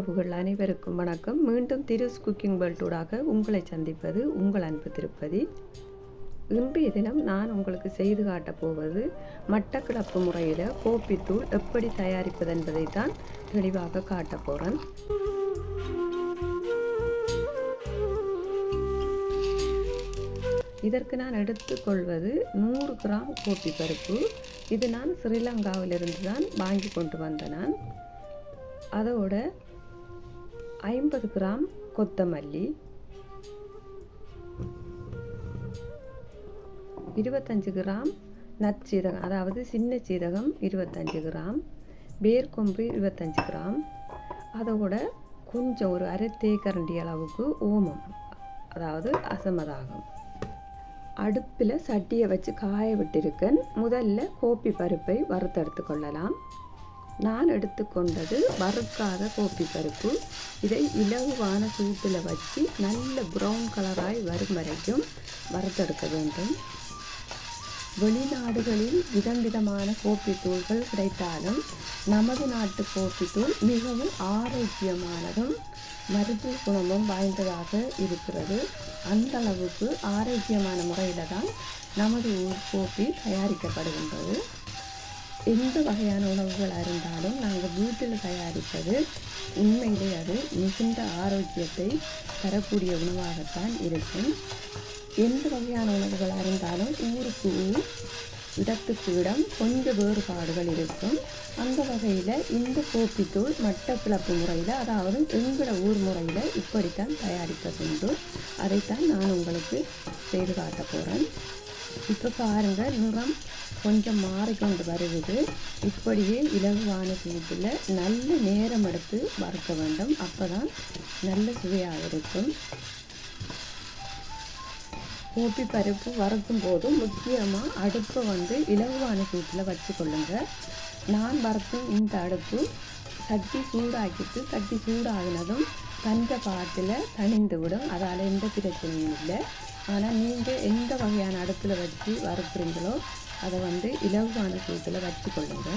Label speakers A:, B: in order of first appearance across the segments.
A: உறவுகள் அனைவருக்கும் வணக்கம். மீண்டும் திருஸ் குக்கிங் வேர்ல்டூடாக உங்களை சந்திப்பது உங்கள் அன்பு திருப்பதி. இன்றைய தினம் நான் உங்களுக்கு செய்து காட்டப் போவது மட்டக்கிழப்பு முறையில் கோப்பித்தூள் எப்படி தயாரிப்பது என்பதை தான் தெளிவாக காட்டப் போகிறேன் இதற்கு நான் எடுத்துக்கொள்வது நூறு கிராம் கோப்பி பருப்பு. இது நான் ஸ்ரீலங்காவிலிருந்து தான் வாங்கி கொண்டு வந்த நான். அதோட ஐம்பது கிராம் கொத்தமல்லி இருபத்தஞ்சு கிராம் நற்சீரகம் அதாவது சின்ன சீரகம் இருபத்தஞ்சு கிராம் வேர்க்கொம்பு இருபத்தஞ்சு கிராம் அதோட கொஞ்சம் ஒரு அரை தேக்கரண்டி அளவுக்கு ஓமம் அதாவது அசமதாகம். அடுப்பில் சட்டியை வச்சு காய விட்டிருக்கேன். முதல்ல கோப்பி பருப்பை வறுத்தெடுத்து கொள்ளலாம். நான் எடுத்துக்கொண்டது வறுக்காத கோப்பி பருப்பு இதை இலகுவான சூட்டில் வச்சு நல்ல ப்ரௌன் கலராய் வரும் வரைக்கும் வறுத்தெடுக்க வேண்டும். வெளிநாடுகளில் விதம் விதமான கோப்பி தூள்கள் கிடைத்தாலும் நமது நாட்டு கோப்பி தூள் மிகவும் ஆரோக்கியமானதும் மருத்துவ குணமும் வாய்ந்ததாக இருக்கிறது. அந்த அளவுக்கு ஆரோக்கியமான முறையில் தான் நமது ஊர் கோப்பி தயாரிக்கப்படுகின்றது. எந்த வகையான உணவுகளாக இருந்தாலும் நாங்கள் வீட்டில் தயாரிப்பது உண்மையிலே அது மிகுந்த ஆரோக்கியத்தை தரக்கூடிய உணவாகத்தான் இருக்கும். எந்த வகையான உணவுகளாக இருந்தாலும் ஊருக்கு ஊர் இடத்துக்கு இடம் கொஞ்சம் வேறுபாடுகள் இருக்கும். அந்த வகையில் இந்த கோப்பித்தூள் மட்டப்பிளப்பு முறையில் அதாவது எங்களோட ஊர் முறையில் இப்படித்தான் தயாரிப்பதுண்டு அதைத்தான் நான் உங்களுக்கு செய்து காட்ட போகிறேன் இப்போ பாருங்கள் நிறம் கொஞ்சம் மாறிக்கொண்டு வருவது. இப்படியே இலகுவான சூட்டில் நல்ல நேரம் எடுத்து வறுக்க வேண்டும். அப்போ தான் நல்ல சுவையாக இருக்கும். கோப்பி பருப்பு வறுக்கும் போது முக்கியமாக அடுப்பை வந்து இலகுவான சூட்டில் வச்சு கொள்ளுங்கள் நான் வறுக்கும் இந்த அடுப்பு சட்டி சூடாக்கிட்டு சட்டி சூடாகினதும் தந்த பாட்டில் தணிந்து விடும். அதால் எந்த பிரச்சனையும் இல்லை. ஆனால் நீங்கள் எந்த வகையான அடுப்பில் வச்சு வறுக்குறீங்களோ அதை வந்து இலகுவான சூட்டில் வச்சு கொள்ளுங்க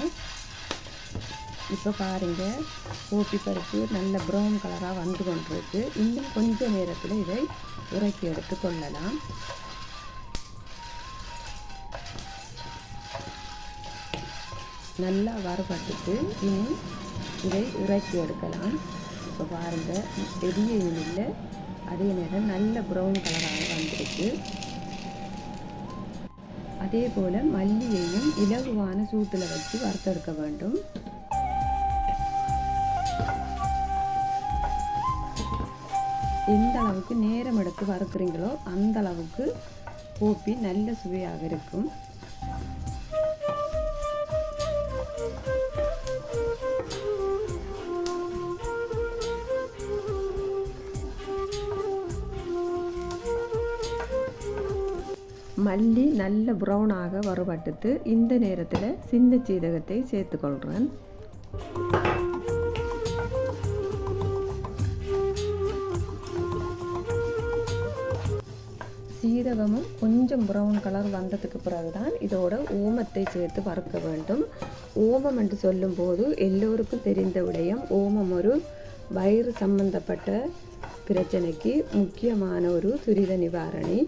A: இப்போ பாருங்கள் கோப்பி பருப்பு நல்ல ப்ரௌன் கலராக வந்து கொண்டிருக்கு. இன்னும் கொஞ்ச நேரத்தில் இதை உரைக்கி எடுத்து கொள்ளலாம். நல்லா வறுபட்டுட்டு இனி இதை உரைக்கி எடுக்கலாம். இப்போ பாருங்கள் பெரிய இல்லை அதே நேரம் நல்ல ப்ரௌன் கலராக வந்திருக்கு. அதே போல் மல்லியையும் இலகுவான சூட்டில் வச்சு வறுத்தெடுக்க வேண்டும். எந்த அளவுக்கு நேரம் எடுத்து வறுக்கிறீங்களோ அந்த அளவுக்கு கோப்பி நல்ல சுவையாக இருக்கும். மல்லி நல்ல ப்ரௌனாக வறுபட்டுட்டு இந்த நேரத்தில் சின்ன சீரகத்தை சேர்த்துக்கொள்கிறேன் சீரகமும் கொஞ்சம் ப்ரௌன் கலர் வந்ததுக்கு பிறகு தான் இதோட ஓமத்தை சேர்த்து வறுக்க வேண்டும். ஓமம் என்று சொல்லும்போது எல்லோருக்கும் தெரிந்த விடயம் ஓமம் ஒரு வயிறு சம்பந்தப்பட்ட பிரச்சனைக்கு முக்கியமான ஒரு துரித நிவாரணி.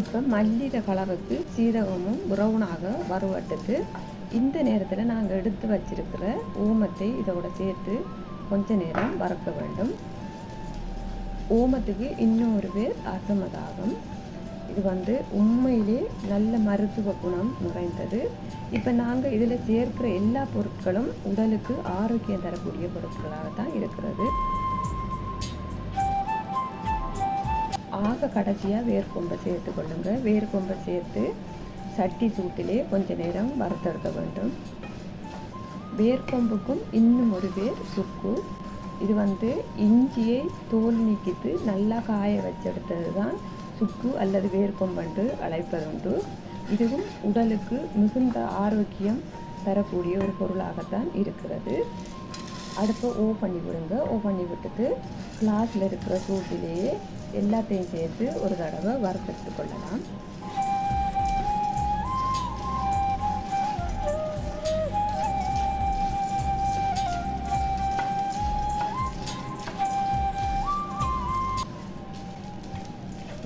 A: இப்போ மல்லிகை கலருக்கு சீரகமும் ப்ரௌனாக வறுவட்டுது இந்த நேரத்தில் நாங்கள் எடுத்து வச்சிருக்கிற ஓமத்தை இதோட சேர்த்து கொஞ்ச நேரம் வறுக்க வேண்டும். ஓமத்துக்கு இன்னொரு பேர் அசமதாகம். இது வந்து உண்மையிலே நல்ல மருத்துவ குணம் நிறைந்தது. இப்போ நாங்கள் இதில் சேர்க்கிற எல்லா பொருட்களும் உடலுக்கு ஆரோக்கியம் தரக்கூடிய பொருட்களாக தான் இருக்கிறது. ஆக கடைசியாக வேர்க்கொம்பை சேர்த்து கொள்ளுங்கள் வேர்க்கொம்பை சேர்த்து சட்டி சூட்டிலே கொஞ்ச நேரம் வறுத்தெடுக்க வேண்டும். வேர்க்கொம்புக்கும் இன்னும் ஒரு வேர் சுக்கு. இது வந்து இஞ்சியை தோல் நீக்கிட்டு நல்லா காய வச்செடுத்தது தான் சுக்கு அல்லது வேர்க்கொம்பன்று அழைப்பதுண்டு இதுவும் உடலுக்கு மிகுந்த ஆரோக்கியம் தரக்கூடிய ஒரு பொருளாகத்தான் இருக்கிறது. அடுப்பை ஓ பண்ணி விடுங்க. ஓ பண்ணி விட்டுட்டு கிளாஸில் இருக்கிற சூட்டிலேயே எல்லாத்தையும் சேர்த்து ஒரு தடவை வறுத்தெடுத்து கொள்ளலாம்.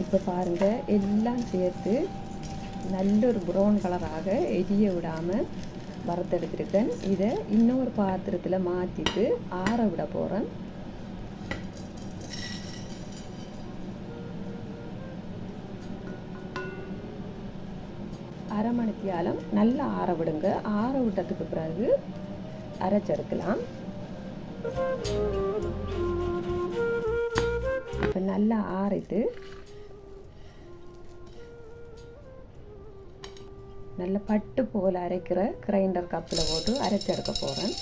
A: இப்போ பாருங்கள் எல்லாம் சேர்த்து நல்ல ஒரு ப்ரௌன் கலராக எரிய விடாமல் வறுத்தெடுத்திருக்கேன். இதை இன்னொரு பாத்திரத்தில் மாற்றிட்டு ஆற விட போகிறேன் அரை மணித்தியாலம் நல்லா ஆற விடுங்க. ஆற விட்டதுக்கு பிறகு அரைச்செடுக்கலாம். இப்போ நல்லா ஆறிட்டு நல்ல பட்டு போல் அரைக்கிற கிரைண்டர் கப்பில் போட்டு அரைச்செடுக்க போகிறேன்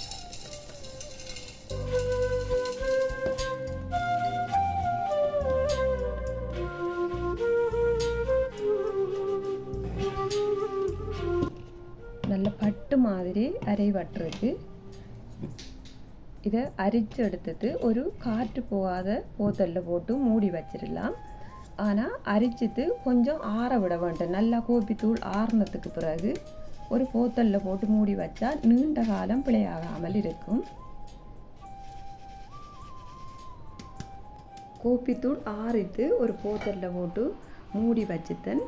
A: நல்ல பட்டு மாதிரி அரைவட்டுருக்கு இதை அரிச்சு எடுத்துட்டு ஒரு காற்று போகாத போத்தலில் போட்டு மூடி வச்சிடலாம். ஆனால் அரிச்சிட்டு கொஞ்சம் ஆற விட வேண்டும். நல்லா கோபித்தூள் ஆறினத்துக்கு பிறகு ஒரு போத்தலில் போட்டு மூடி வச்சா நீண்ட காலம் பிழையாகாமல் இருக்கும். கோப்பித்தூள் ஆறித்து ஒரு போத்தலில் போட்டு மூடி வச்சுத்தன்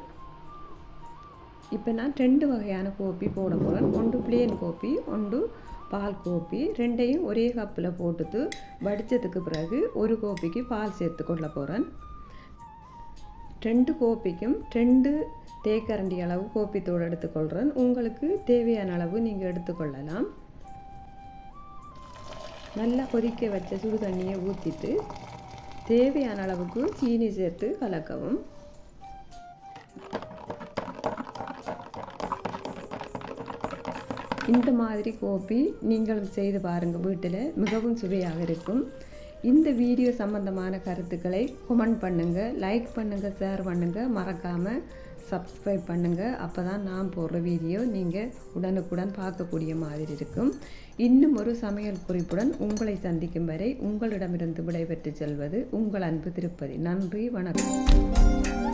A: இப்போ நான் ரெண்டு வகையான கோப்பி போட போகிறேன் ஒன்று பிளேன் கோப்பி ஒன்று பால் கோப்பி ரெண்டையும் ஒரே கப்பில் போட்டுட்டு வடித்ததுக்கு பிறகு ஒரு கோப்பிக்கு பால் சேர்த்து கொள்ள போகிறேன் ரெண்டு கோப்பிக்கும் ரெண்டு தேக்கரண்டி அளவு கோப்பித்தூள் எடுத்துக்கொள்கிறேன் உங்களுக்கு தேவையான அளவு நீங்கள் எடுத்துக்கொள்ளலாம். நல்லா கொதிக்க வச்ச சுடு தண்ணியை ஊற்றிட்டு தேவையான அளவுக்கு சீனி சேர்த்து கலக்கவும். இந்த மாதிரி கோப்பி நீங்களும் செய்து பாருங்கள் வீட்டில். மிகவும் சுவையாக இருக்கும். இந்த வீடியோ சம்மந்தமான கருத்துக்களை கமெண்ட் பண்ணுங்கள் லைக் பண்ணுங்கள் ஷேர் பண்ணுங்கள் மறக்காமல் சப்ஸ்கிரைப் பண்ணுங்கள் அப்போ தான் நான் போடுற வீடியோ நீங்கள் உடனுக்குடன் பார்க்கக்கூடிய மாதிரி இருக்கும். இன்னும் ஒரு சமையல் குறிப்புடன் உங்களை சந்திக்கும் வரை உங்களிடமிருந்து விடைபெற்று செல்வது உங்கள் அன்பு திருப்பதி. நன்றி வணக்கம்.